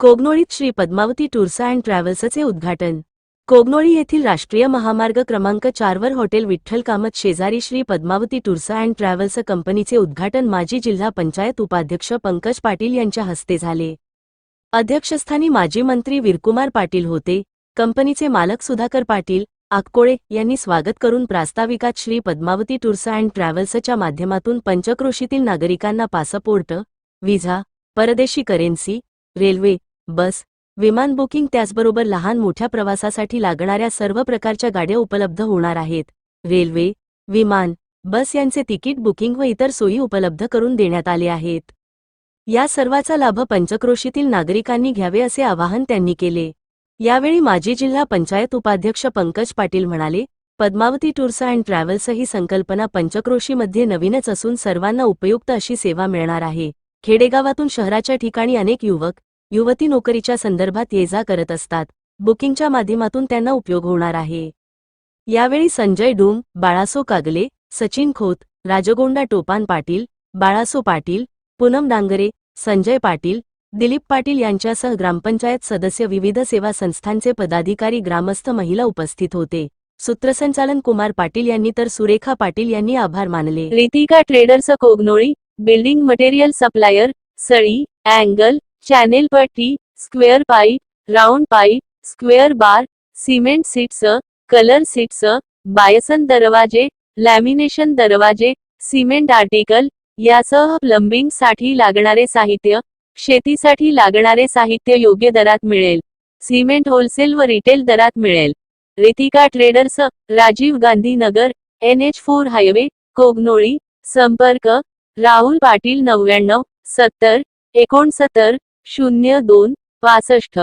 कोगनोळीत Shri Padmavati tours and ट्रॅव्हल्सचे उद्घाटन. कोगनोळी येथील राष्ट्रीय महामार्ग क्रमांक चारवर हॉटेल विठ्ठल कामत शेजारी Shri Padmavati tours and travels कंपनीचे उद्घाटन माजी जिल्हा पंचायत उपाध्यक्ष पंकज पाटील यांच्या हस्ते झाले. अध्यक्षस्थानी माजी मंत्री वीरकुमार पाटील होते. कंपनीचे मालक सुधाकर पाटील आककोळे यांनी स्वागत करून प्रास्ताविकात श्री पद्मावती टूर्स अँड ट्रॅव्हल्सच्या माध्यमातून पंचक्रोशीतील नागरिकांना पासपोर्ट विझा परदेशी करेन्सी रेल्वे बस विमान बुकिंग त्याचबरोबर लहान मोठ्या प्रवासासाठी लागणाऱ्या सर्व प्रकारच्या गाड्या उपलब्ध होणार आहेत. रेल्वे विमान बस यांचे तिकीट बुकिंग व इतर सोयी उपलब्ध करून देण्यात आले आहेत. या सर्वाचा लाभ पंचक्रोशीतील नागरिकांनी घ्यावे असे आवाहन त्यांनी केले. यावेळी माजी जिल्हा पंचायत उपाध्यक्ष पंकज पाटील म्हणाले पद्मावती टूर्स अँड ट्रॅव्हल्स ही संकल्पना पंचक्रोशीमध्ये नवीनच असून सर्वांना उपयुक्त अशी सेवा मिळणार आहे. खेडेगावातून शहराच्या ठिकाणी अनेक युवक युवती नोकरीच्या संदर्भात ये जा करत असतात. बुकिंगच्या माध्यमातून त्यांना उपयोग होणार आहे. यावेळी संजय डूम बाळासो कागले सचिन खोत राजगोंडा टोपान पाटील बाळासो पाटील पूनम डांगरे संजय पाटील दिलीप पाटील यांच्यासह ग्रामपंचायत सदस्य विविध सेवा संस्थांचे पदाधिकारी ग्रामस्थ महिला उपस्थित होते. सूत्रसंचालन कुमार पाटील यांनी तर सुरेखा पाटील यांनी आभार मानले. Ritika traders Kognoli building material supplier सळी angle channel पट्टी square pipe round pipe square bar cement sheets colour sheets bison दरवाजे लॅमिनेशन दरवाजे सिमेंट आर्टिकल यासह प्लंबिंगसाठी लागणारे साहित्य शेतीसाठी लागणारे साहित्य योग्य दरात मिळेल. सिमेंट होलसेल व रिटेल दरात मिळेल. Ritika traders Rajiv Gandhi Nagar N H four highway Kognoli संपर्क राहुल पाटील नव्याण्णव सत्तर एकोणसत्तर शून्य दोन पासष्ट.